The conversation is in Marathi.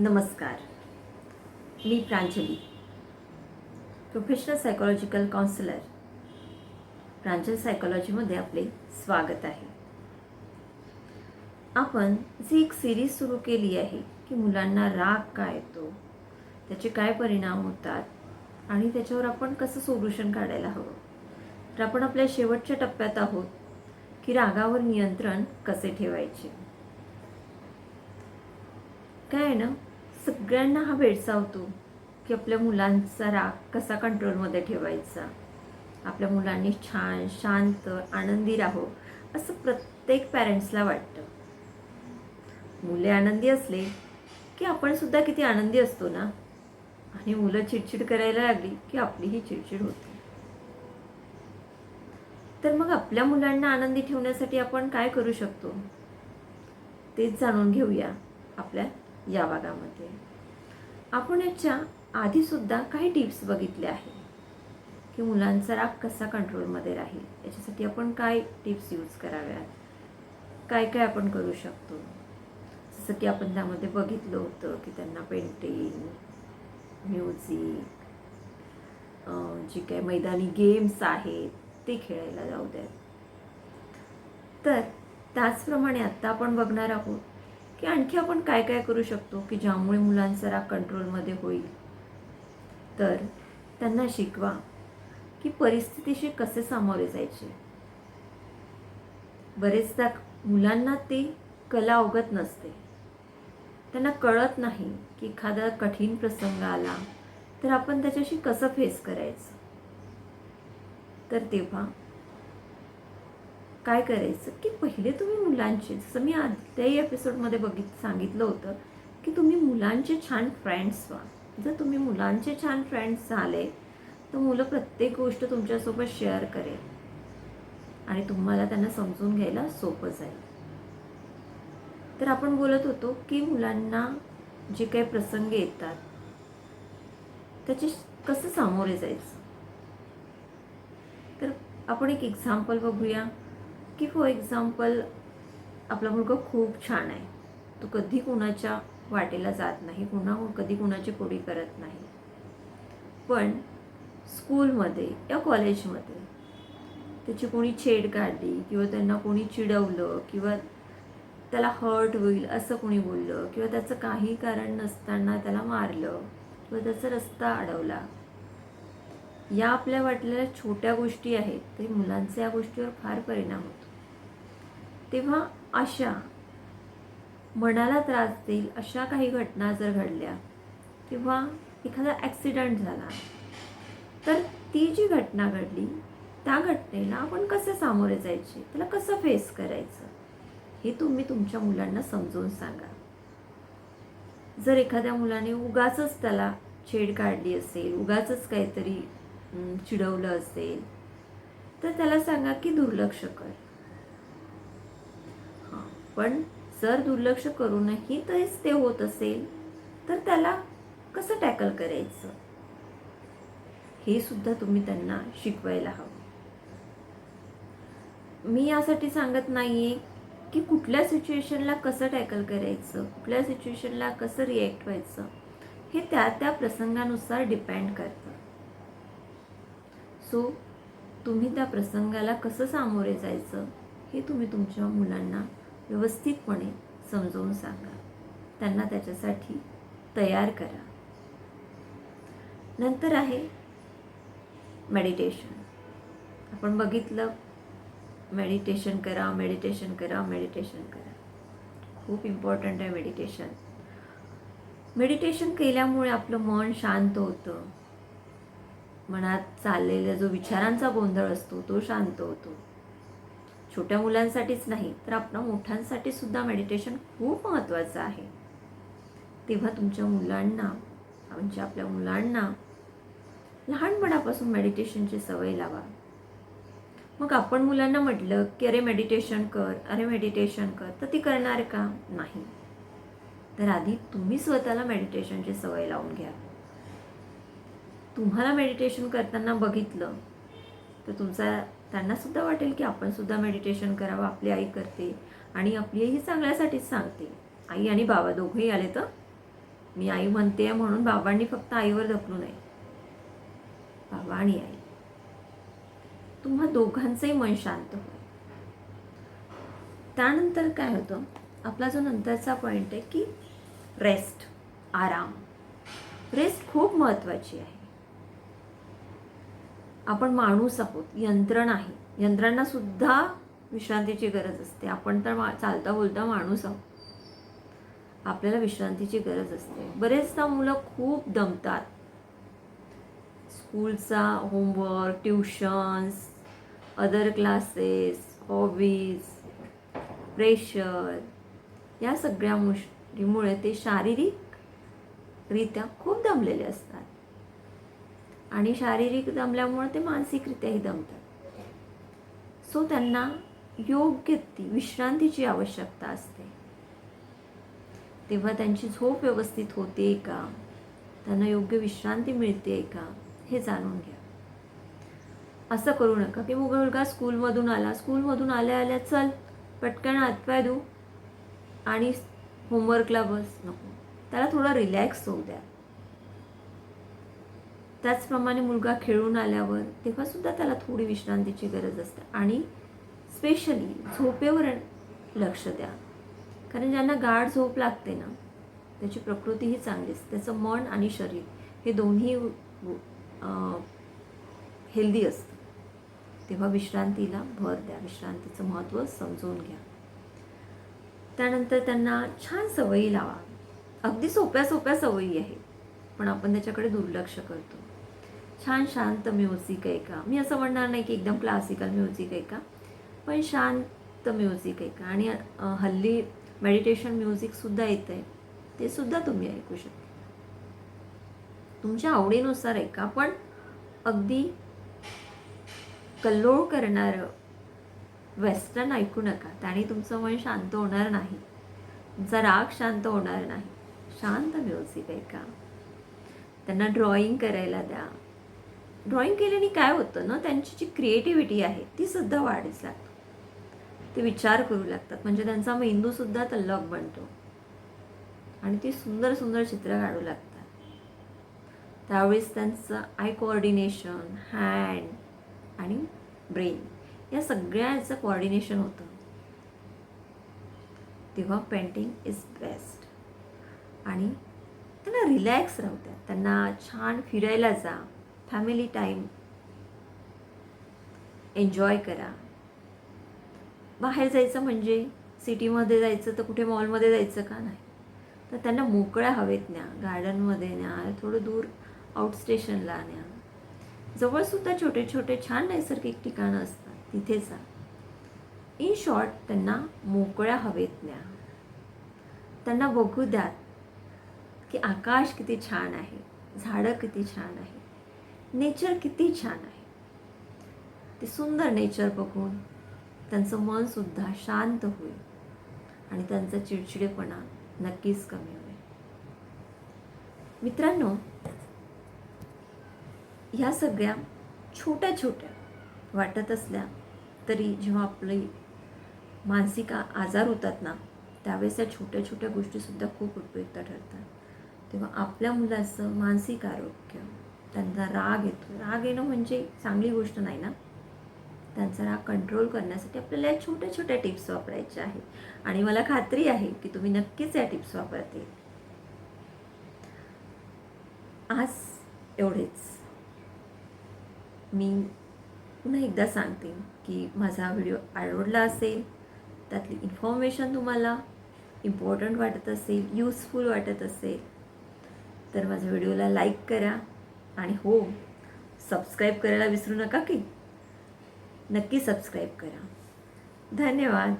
नमस्कार. मी Pranjali professional psychological counsellor Pranjal सायकोलॉजीमध्ये आपले स्वागत आहे. आपण जी एक सिरीज सुरू केली आहे की मुलांना राग काय येतो त्याचे काय परिणाम होतात आणि त्याच्यावर आपण कसं सोल्युशन काढायला हवं? तर आपण आपल्या शेवटच्या टप्प्यात आहोत की रागावर नियंत्रण कसे ठेवायचे? काय आहे ना? सगळ्यांना हा भेडसावतो की आपल्या मुलांचा राग कसा कंट्रोलमध्ये ठेवायचा. आपल्या मुलांनी छान शांत आनंदी राहो असं प्रत्येक पॅरेंट्सला वाटतं. मुले आनंदी असले की आपण सुद्धा किती आनंदी असतो ना? आणि मुलं चिडचिड करायला लागली की आपलीही चिडचिड होते. तर मग आपल्या मुलांना आनंदी ठेवण्यासाठी आपण काय करू शकतो? तेच जाणून घेऊया आपल्या या भागामध्ये. आपण याच्या आधीसुद्धा काही टिप्स बघितल्या आहे की मुलांचा राग कसा कंट्रोलमध्ये राहील याच्यासाठी आपण काय टिप्स यूज कराव्यात? काय काय आपण करू शकतो? जसं की आपण त्यामध्ये बघितलं होतं की त्यांना पेंटिंग म्युझिक जे काही मैदानी गेम्स आहेत ते खेळायला जाऊ द्यात. तर त्याचप्रमाणे आत्ता आपण बघणार आहोत की आणखी आपण काय काय करू शकतो की ज्यामुळे मुलांचा राग कंट्रोलमध्ये होईल? तर त्यांना शिकवा की परिस्थितीशी कसे सामोरे जायचे. बरेचदा मुलांना ते कला अवगत नसते. त्यांना कळत नाही की एखादा कठीण प्रसंग आला तर आपण त्याच्याशी कसं फेस करायचं? तर तेव्हा काय करायचं? की पहिले तुम्ही मुलांचे जसं मी आधल्याही एपिसोडमध्ये बघित सांगितलं होतं की तुम्ही मुलांचे छान फ्रेंड्स व्हा. जर तुम्ही मुलांचे छान फ्रेंड्स झाले तर मुलं प्रत्येक गोष्ट तुमच्यासोबत शेअर करेल. आणि तुम्हाला त्यांना समजून घ्यायला सोपं जाईल. तर आपण बोलत होतो की मुलांना जे काही प्रसंग येतात त्याचे कसं सामोरे जायचं? तर आपण एक एक्झाम्पल बघूया. की हो, फॉर एक्झाम्पल आपला मुलगा खूप छान आहे. तो कधी कुणाच्या वाटेला जात नाही कुणा कधी कुणाची कोडी करत नाही. पण स्कूलमध्ये या कॉलेजमध्ये त्याची कोणी छेड काढली किंवा त्यांना कोणी चिडवलं किंवा त्याला हर्ट होईल असं कोणी बोललं किंवा त्याचं काही कारण नसताना त्याला मारलं किंवा त्याचा रस्ता अडवला या आपल्या वाटलेल्या छोट्या गोष्टी आहेत ते मुलांचा या गोष्टीवर फार परिणाम होतो. तेव्हा अशा मनाला त्रास देईल अशा काही घटना जर घडल्या किंवा एखादा ॲक्सिडेंट झाला. तर ती जी घटना घडली त्या घटनेला आपण कसे सामोरे जायचे? त्याला कसं फेस करायचं? हे तुम्ही तुमच्या मुलांना समजून सांगा. जर एखाद्या मुलाने उगाचच त्याला छेड काढली असेल उगाचच काहीतरी चिडवलं असेल तर त्याला सांगा की दुर्लक्ष कर. पण जर दुर्लक्ष करूनही तेच ते होत असेल तर त्याला कसं टॅकल करायचं? हे सुद्धा तुम्ही त्यांना शिकवायला हवं. मी यासाठी सांगत नाहीये की कुठल्या सिच्युएशनला कसं टॅकल करायचं कुठल्या सिच्युएशनला कसं रिॲक्ट व्हायचं हे त्या त्या प्रसंगानुसार डिपेंड करतं. सो तुम्ही त्या प्रसंगाला कसं सामोरे जायचं हे तुम्ही तुमच्या मुलांना व्यवस्थितपणे समजावून सांगा. त्यांना त्याच्यासाठी तयार करा. नंतर आहे मेडिटेशन आपण बघितलं मेडिटेशन करा मेडिटेशन करा मेडिटेशन करा. खूप इम्पॉर्टंट आहे मेडिटेशन मेडिटेशन केल्यामुळे आपलं मन शांत होतं. मनात चाललेला जो विचारांचा गोंधळ असतो तो शांत होतो. छोट्या मुलांसाठीच नाही तर आपल्या मोठ्यांसाठी सुद्धा मेडिटेशन खूप महत्त्वाचं आहे. तेव्हा तुमच्या मुलांना म्हणजे आपल्या मुलांना लहानपणापासून मेडिटेशनची सवय लावा. मग आपण मुलांना म्हटलं की अरे मेडिटेशन कर अरे मेडिटेशन कर तर ती करणार का? नाही. तर आधी तुम्ही स्वतःला मेडिटेशनची सवय लावून घ्या. तुम्हाला मेडिटेशन करताना बघितलं तर तुमचा त्यांना सुद्धा वाटेल की आपण सुद्धा मेडिटेशन करावं आपली आई करते आणि आपली आई ही चांगल्यासाठीच सांगते. आई आणि बाबा दोघंही आले तर? मी आई म्हणते म्हणून बाबांनी फक्त आईवर ढकलू नये बाबा आणि आई. तुम्हा दोघांचंही मन शांत होईल. त्यानंतर काय होतं? आपला जो नंतरचा पॉईंट आहे की रेस्ट आराम. रेस्ट खूप महत्त्वाची आहे. आपण माणूस आहोत यंत्र नाही यंत्रांना सुद्धा विश्रांतीची गरज असते. आपण तर मा चालता बोलता माणूस आहोत. आपल्याला विश्रांतीची गरज असते. बरेचदा मुलं खूप दमतात. स्कूलचा homework tuitions other classes hobbies pressure या सगळ्या गोष्टीमुळे ते शारीरिकरित्या खूप दमलेले असतात. आणि शारीरिक दमल्यामुळे ते मानसिकरित्याही दमतात. सो त्यांना योग्य ती विश्रांतीची आवश्यकता असते. तेव्हा त्यांची झोप व्यवस्थित होते का? त्यांना योग्य विश्रांती मिळते का? हे जाणून घ्या. असं करू नका की मुलगा स्कूलमधून आला. स्कूलमधून आल्या आल्या चल पटकन हातपाय देऊ आणि होमवर्कला बस. नको. त्याला थोडा रिलॅक्स होऊ द्या. त्याचप्रमाणे मुलगा खेळून आल्यावर तेव्हासुद्धा त्याला थोडी विश्रांतीची गरज असते. आणि स्पेशली झोपेवर लक्ष द्या. कारण ज्यांना गाढ झोप लागते ना त्याची प्रकृतीही चांगली असते. त्याचं मन आणि शरीर हे दोन्ही हेल्दी असतं. तेव्हा विश्रांतीला भर द्या. विश्रांतीचं महत्त्व समजून घ्या. त्यानंतर त्यांना छान सवयी लावा. अगदी सोप्या सोप्या सवयी आहेत. पण आपण त्याच्याकडे दुर्लक्ष करतो. छान शांत म्युझिक ऐका मी असं म्हणणार नाही की एकदम क्लासिकल म्युझिक ऐका पण शांत म्युझिक ऐका आणि हल्ली मेडिटेशन म्युझिकसुद्धा येतं आहे ते सुद्धा तुम्ही ऐकू शकता. तुमच्या आवडीनुसार ऐका पण अगदी कल्लोळ करणारं वेस्टर्न ऐकू नका. त्याने तुमचं मन शांत होणार नाही. तुमचा राग शांत होणार नाही. शांत म्युझिक ऐका त्यांना ड्रॉइंग करायला द्या. ड्रॉईंग केल्याने काय होतं ना त्यांची जी क्रिएटिव्हिटी आहे ती सुद्धा वाढीस लागते. ते विचार करू लागतात. म्हणजे त्यांचा मेंदूसुद्धा तल्लक बनतो. आणि ती सुंदर सुंदर चित्र काढू लागतात. त्यावेळेस त्यांचं आय कोऑर्डिनेशन हँड आणि ब्रेन या सगळ्याचं कोऑर्डिनेशन होतं. तेव्हा पेंटिंग इज बेस्ट आणि त्यांना रिलॅक्स राहू द्या. त्यांना छान फिरायला जा. फॅमिली टाईम एन्जॉय करा. बाहेर जायचं म्हणजे सिटीमध्ये जायचं तर कुठे मॉलमध्ये जायचं का नाही? तर त्यांना मोकळ्या हवेत न्या गार्डनमध्ये न्या थोडं दूर आउट स्टेशनला न्या. जवळसुद्धा छोटे छोटे छान नैसर्गिक ठिकाणं असतात तिथे जा. इन शॉर्ट त्यांना मोकळ्या हवेत न्या. त्यांना बघू द्यात की आकाश किती छान आहे झाडं किती छान आहे. नेचर किती छान आहे. ते सुंदर नेचर बघून त्यांचं मनसुद्धा शांत होईल आणि त्यांचा चिडचिडेपणा नक्कीच कमी होईल. मित्रांनो ह्या सगळ्या छोट्या छोट्या वाटत असल्या तरी जेव्हा आपली मानसिक आजार होतात ना त्यावेळेस त्या छोट्या छोट्या गोष्टीसुद्धा खूप उपयुक्त ठरतात. तेव्हा आपल्या मुलाचं मानसिक आरोग्य त्यांचा राग येतो. राग येणं म्हणजे चांगली गोष्ट नाही ना? त्यांचा राग कंट्रोल करण्यासाठी आपल्याला या छोट्या छोट्या टिप्स वापरायच्या आहेत. आणि मला खात्री आहे की तुम्ही नक्कीच या टिप्स वापरतील. आज एवढेच. मी पुन्हा एकदा सांगते की माझा व्हिडिओ आवडला असेल त्यातली इन्फॉर्मेशन तुम्हाला इम्पॉर्टंट वाटत असेल यूजफुल वाटत असेल तर माझ्या व्हिडिओला लाईक करा. आणि हो सबस्क्राईब करायला विसरू नका की. नक्की सबस्क्राईब करा. धन्यवाद.